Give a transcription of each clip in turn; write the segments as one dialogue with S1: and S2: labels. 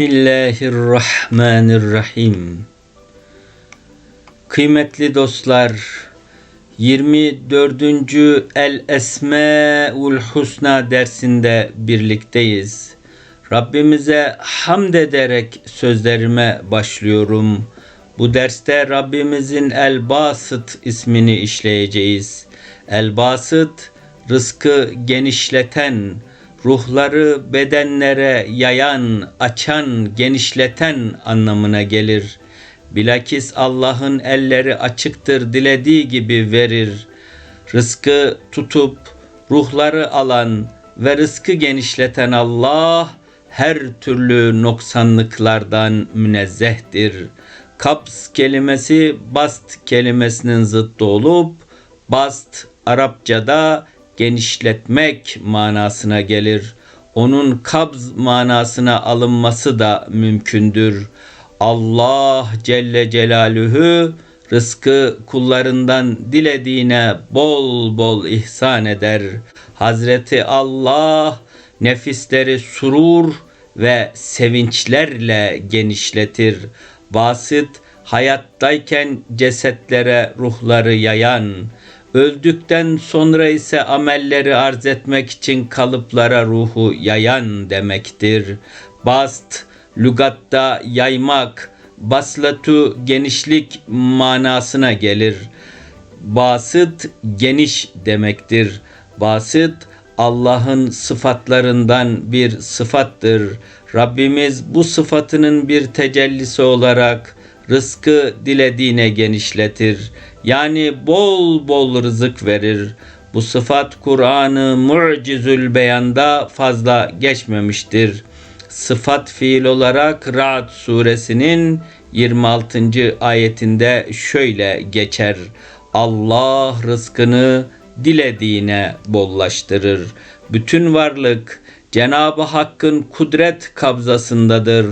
S1: Bismillahirrahmanirrahim. Kıymetli dostlar, 24. El Esmaül Husna dersinde birlikteyiz. Rabbimize hamd ederek sözlerime başlıyorum. Bu derste Rabbimizin El Basıt ismini işleyeceğiz. El Basıt rızkı genişleten, ruhları bedenlere yayan, açan, genişleten anlamına gelir. Bilakis Allah'ın elleri açıktır, dilediği gibi verir. Rızkı tutup ruhları alan ve rızkı genişleten Allah her türlü noksanlıklardan münezzehtir. Kabz kelimesi bast kelimesinin zıttı olup bast Arapçada genişletmek manasına gelir. Onun kabz manasına alınması da mümkündür. Allah Celle Celaluhu rızkı kullarından dilediğine bol bol ihsan eder. Hazreti Allah nefisleri surur ve sevinçlerle genişletir. Basit hayattayken cesetlere ruhları yayan, öldükten sonra ise amelleri arz etmek için kalıplara ruhu yayan demektir. Bast, lügatta yaymak, baslatu genişlik manasına gelir. Basit geniş demektir. Basit Allah'ın sıfatlarından bir sıfattır. Rabbimiz bu sıfatının bir tecellisi olarak rızkı dilediğine genişletir. Yani bol bol rızık verir. Bu sıfat Kur'an-ı Mu'cizül Beyan'da fazla geçmemiştir. Sıfat fiil olarak Ra'd suresinin 26. ayetinde şöyle geçer. Allah rızkını dilediğine bollaştırır. Bütün varlık Cenab-ı Hakk'ın kudret kabzasındadır.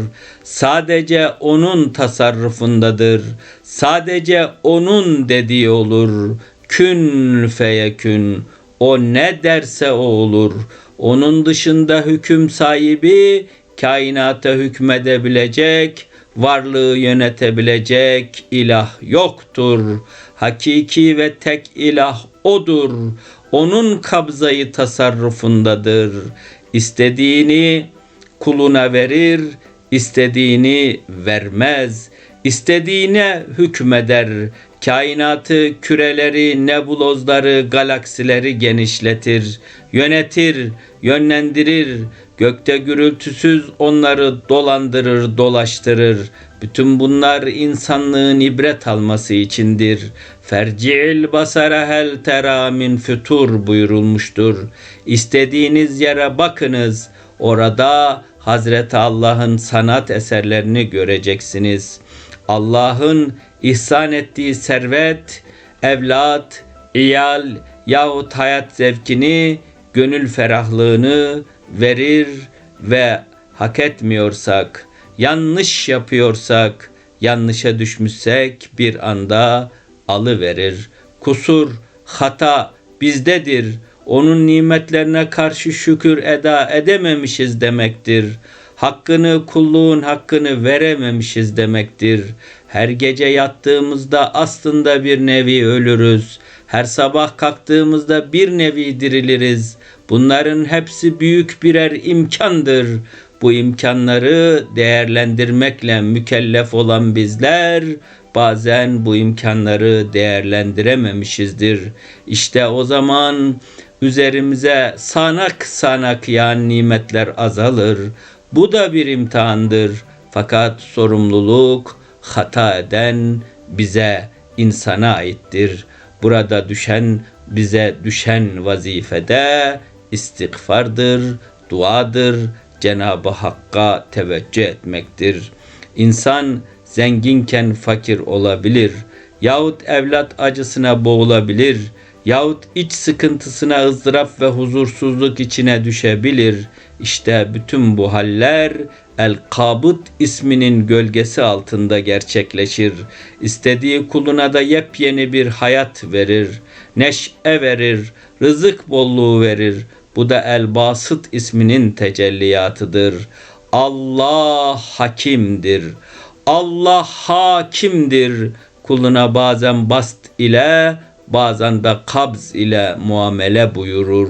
S1: Sadece onun tasarrufundadır. Sadece onun dediği olur. Kün feyekün. O ne derse o olur. Onun dışında hüküm sahibi kainata hükmedebilecek, varlığı yönetebilecek ilah yoktur. Hakiki ve tek ilah odur. Onun kabzayı tasarrufundadır. İstediğini kuluna verir, istediğini vermez. İstediğine hükmeder. Kainatı, küreleri, nebulozları, galaksileri genişletir, yönetir, yönlendirir. Gökte gürültüsüz onları dolandırır, dolaştırır. Bütün bunlar insanlığın ibret alması içindir. Ferci'il basara hel tera min fütur buyurulmuştur. İstediğiniz yere bakınız. Orada Hazreti Allah'ın sanat eserlerini göreceksiniz. Allah'ın ihsan ettiği servet, evlat, iyal yahut hayat zevkini, gönül ferahlığını verir ve hak etmiyorsak, yanlış yapıyorsak, yanlışa düşmüşsek bir anda alıverir. Kusur, hata bizdedir. Onun nimetlerine karşı şükür eda edememişiz demektir. Hakkını, kulluğun hakkını verememişiz demektir. Her gece yattığımızda aslında bir nevi ölürüz. Her sabah kalktığımızda bir nevi diriliriz. Bunların hepsi büyük birer imkandır. Bu imkanları değerlendirmekle mükellef olan bizler bazen bu imkanları değerlendirememişizdir. İşte o zaman üzerimize sanak sanak yağan nimetler azalır. Bu da bir imtihandır. Fakat sorumluluk hata eden bize insana aittir. Burada düşen bize düşen vazifede istiğfardır, duadır, Cenab-ı Hakk'a teveccüh etmektir. İnsan zenginken fakir olabilir yahut evlat acısına boğulabilir yahut iç sıkıntısına ızdırap ve huzursuzluk içine düşebilir. İşte bütün bu haller El-Kabıt isminin gölgesi altında gerçekleşir. İstediği kuluna da yepyeni bir hayat verir. Neşe verir, rızık bolluğu verir. Bu da El-Basıt isminin tecelliyatıdır. Allah hakimdir. Allah hakimdir. Kuluna bazen bast ile bazen de kabz ile muamele buyurur.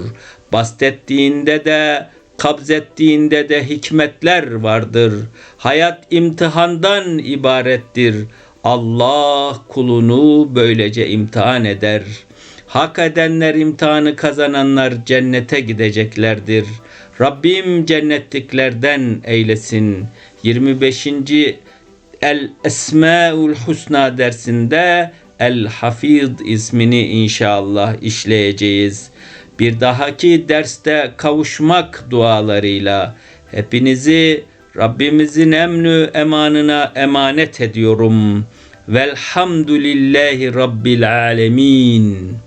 S1: Bast ettiğinde de kabz ettiğinde de hikmetler vardır. Hayat imtihandan ibarettir. Allah kulunu böylece imtihan eder. Hak edenler imtihanı kazananlar cennete gideceklerdir. Rabbim cennetliklerden eylesin. 25. El Esmaül Husna dersinde El Hafid ismini inşallah işleyeceğiz. Bir dahaki derste kavuşmak dualarıyla hepinizi Rabbimizin emnü emanına emanet ediyorum. Velhamdülillahi Rabbil alemin.